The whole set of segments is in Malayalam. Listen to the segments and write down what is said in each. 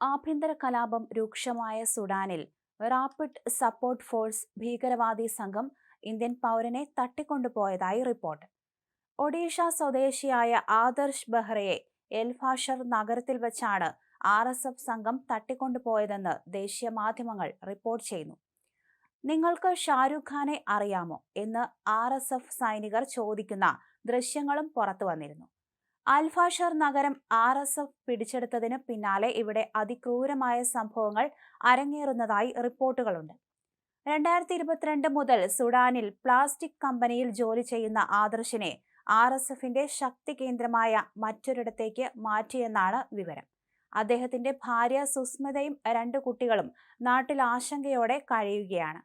ആഭ്യന്തര കലാപം രൂക്ഷമായ സുഡാനിൽ റാപ്പിഡ് സപ്പോർട്ട് ഫോഴ്സ് ഭീകരവാദി സംഘം ഇന്ത്യൻ പൗരനെ തട്ടിക്കൊണ്ടുപോയതായി റിപ്പോർട്ട്. ഒഡീഷ സ്വദേശിയായ ആദർശ് ബെഹ്റയെ എൽഫാഷർ നഗരത്തിൽ വെച്ചാണ് ആർ എസ് എഫ് സംഘം തട്ടിക്കൊണ്ടുപോയതെന്ന് ദേശീയ മാധ്യമങ്ങൾ റിപ്പോർട്ട് ചെയ്യുന്നു. നിങ്ങൾക്ക് ഷാരൂഖ് ഖാനെ അറിയാമോ എന്ന് ആർ എസ് എഫ് സൈനികർ ചോദിക്കുന്ന ദൃശ്യങ്ങളും പുറത്തു വന്നിരുന്നു. അൽഫാഷർ നഗരം ആർ എസ് എഫ് പിടിച്ചെടുത്തതിന് പിന്നാലെ ഇവിടെ അതിക്രൂരമായ സംഭവങ്ങൾ അരങ്ങേറുന്നതായി റിപ്പോർട്ടുകളുണ്ട്. രണ്ടായിരത്തി ഇരുപത്തിരണ്ട് മുതൽ സുഡാനിൽ പ്ലാസ്റ്റിക് കമ്പനിയിൽ ജോലി ചെയ്യുന്ന ആദർശിനെ ആർ എസ് എഫിന്റെ ശക്തി കേന്ദ്രമായ മറ്റൊരിടത്തേക്ക് മാറ്റിയെന്നാണ് വിവരം. അദ്ദേഹത്തിന്റെ ഭാര്യ സുസ്മിതയും രണ്ട് കുട്ടികളും നാട്ടിൽ ആശങ്കയോടെ കഴിയുകയാണ്.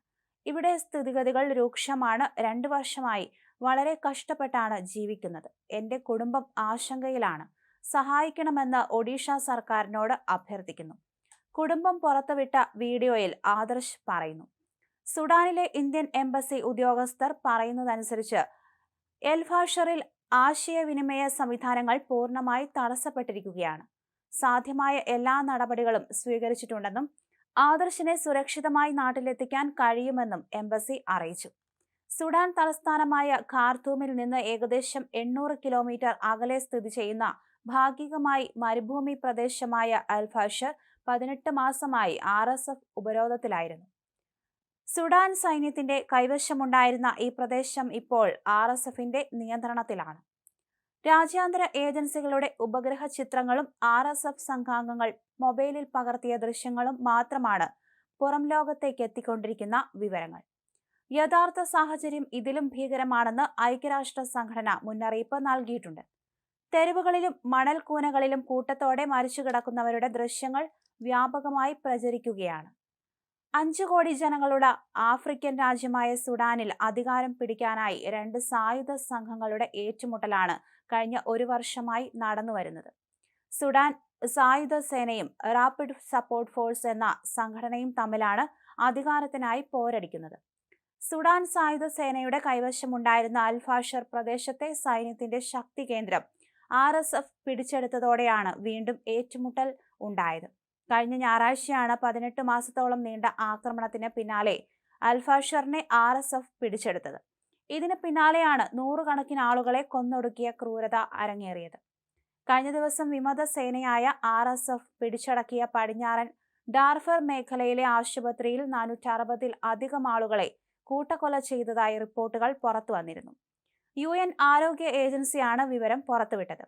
ഇവിടെ സ്ഥിതിഗതികൾ രൂക്ഷമാണ്. രണ്ടു വർഷമായി വളരെ കഷ്ടപ്പെട്ടാണ് ജീവിക്കുന്നത്. എന്റെ കുടുംബം ആശങ്കയിലാണ്. സഹായിക്കണമെന്ന് ഒഡീഷ സർക്കാരിനോട് അഭ്യർത്ഥിക്കുന്നു. കുടുംബം പുറത്തുവിട്ട വീഡിയോയിൽ ആദർശ് പറയുന്നു. സുഡാനിലെ ഇന്ത്യൻ എംബസി ഉദ്യോഗസ്ഥർ പറയുന്നതനുസരിച്ച് എൽഫാഷറിൽ ആശയവിനിമയ സംവിധാനങ്ങൾ പൂർണമായി തടസ്സപ്പെട്ടിരിക്കുകയാണ്. സാധ്യമായ എല്ലാ നടപടികളും സ്വീകരിച്ചിട്ടുണ്ടെന്നും ആദർശിനെ സുരക്ഷിതമായി നാട്ടിലെത്തിക്കാൻ കഴിയുമെന്നും എംബസി അറിയിച്ചു. സുഡാൻ തലസ്ഥാനമായ ഖാർത്തൂമിൽ നിന്ന് ഏകദേശം എണ്ണൂറ് കിലോമീറ്റർ അകലെ സ്ഥിതി ചെയ്യുന്ന ഭാഗികമായി മരുഭൂമി പ്രദേശമായ അൽഫാഷർ പതിനെട്ട് മാസമായി ആർ എസ് എഫ് ഉപരോധത്തിലായിരുന്നു. സുഡാൻ സൈന്യത്തിന്റെ കൈവശമുണ്ടായിരുന്ന ഈ പ്രദേശം ഇപ്പോൾ ആർ എസ് എഫിന്റെ നിയന്ത്രണത്തിലാണ്. രാജ്യാന്തര ഏജൻസികളുടെ ഉപഗ്രഹ ചിത്രങ്ങളും ആർ എസ് എഫ് സംഘാംഗങ്ങൾ മൊബൈലിൽ പകർത്തിയ ദൃശ്യങ്ങളും മാത്രമാണ് പുറം ലോകത്തേക്ക് എത്തിക്കൊണ്ടിരിക്കുന്ന വിവരങ്ങൾ. യഥാർത്ഥ സാഹചര്യം ഇതിലും ഭീകരമാണെന്ന് ഐക്യരാഷ്ട്ര സംഘടന മുന്നറിയിപ്പ് നൽകിയിട്ടുണ്ട്. തെരുവുകളിലും മണൽ കൂനകളിലും കൂട്ടത്തോടെ മരിച്ചു കിടക്കുന്നവരുടെ ദൃശ്യങ്ങൾ വ്യാപകമായി പ്രചരിക്കുകയാണ്. അഞ്ചു കോടി ജനങ്ങളുടെ ആഫ്രിക്കൻ രാജ്യമായ സുഡാനിൽ അധികാരം പിടിക്കാനായി രണ്ട് സായുധ സംഘങ്ങളുടെ ഏറ്റുമുട്ടലാണ് കഴിഞ്ഞ ഒരു വർഷമായി നടന്നുവരുന്നത്. സുഡാൻ സായുധ സേനയും റാപ്പിഡ് സപ്പോർട്ട് ഫോഴ്സ് എന്ന സംഘടനയും തമ്മിലാണ് അധികാരത്തിനായി പോരടിക്കുന്നത്. സുഡാൻ സായുധ സേനയുടെ കൈവശമുണ്ടായിരുന്ന അൽഫാഷർ പ്രദേശത്തെ സൈന്യത്തിന്റെ ശക്തി കേന്ദ്രം ആർ എസ് എഫ് പിടിച്ചെടുത്തതോടെയാണ് വീണ്ടും ഏറ്റുമുട്ടൽ ഉണ്ടായത്. കഴിഞ്ഞ ഞായറാഴ്ചയാണ് പതിനെട്ട് മാസത്തോളം നീണ്ട ആക്രമണത്തിന് പിന്നാലെ അൽഫാഷറിനെ ആർ എസ് എഫ് പിടിച്ചെടുത്തത്. ഇതിന് പിന്നാലെയാണ് നൂറുകണക്കിന് ആളുകളെ കൊന്നൊടുക്കിയ ക്രൂരത അരങ്ങേറിയത്. കഴിഞ്ഞ ദിവസം വിമത സേനയായ ആർ എസ് എഫ് പിടിച്ചടക്കിയ പടിഞ്ഞാറൻ ഡാർഫർ മേഖലയിലെ ആശുപത്രിയിൽ നാനൂറ്റി അറുപതിൽ അധികം ആളുകളെ കൂട്ടക്കൊല ചെയ്തതായി റിപ്പോർട്ടുകൾ പുറത്തു വന്നിരുന്നു. യു എൻ ആരോഗ്യ ഏജൻസിയാണ് വിവരം പുറത്തുവിട്ടത്.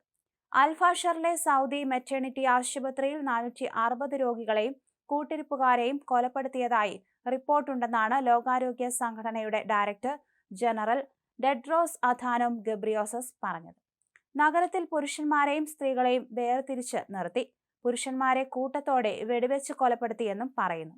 അൽഫാഷറിലെ സൗദി മെറ്റേണിറ്റി ആശുപത്രിയിൽ നാനൂറ്റി അറുപത് രോഗികളെയും കൂട്ടിരിപ്പുകാരെയും കൊലപ്പെടുത്തിയതായി റിപ്പോർട്ടുണ്ടെന്നാണ് ലോകാരോഗ്യ സംഘടനയുടെ director general Tedros Adhanom Ghebreyesus പറഞ്ഞത്. നഗരത്തിൽ പുരുഷന്മാരെയും സ്ത്രീകളെയും വേർതിരിച്ച് നിർത്തി. പുരുഷന്മാരെ കൂട്ടത്തോടെ വെടിവെച്ച് കൊലപ്പെടുത്തിയെന്നും പറയുന്നു.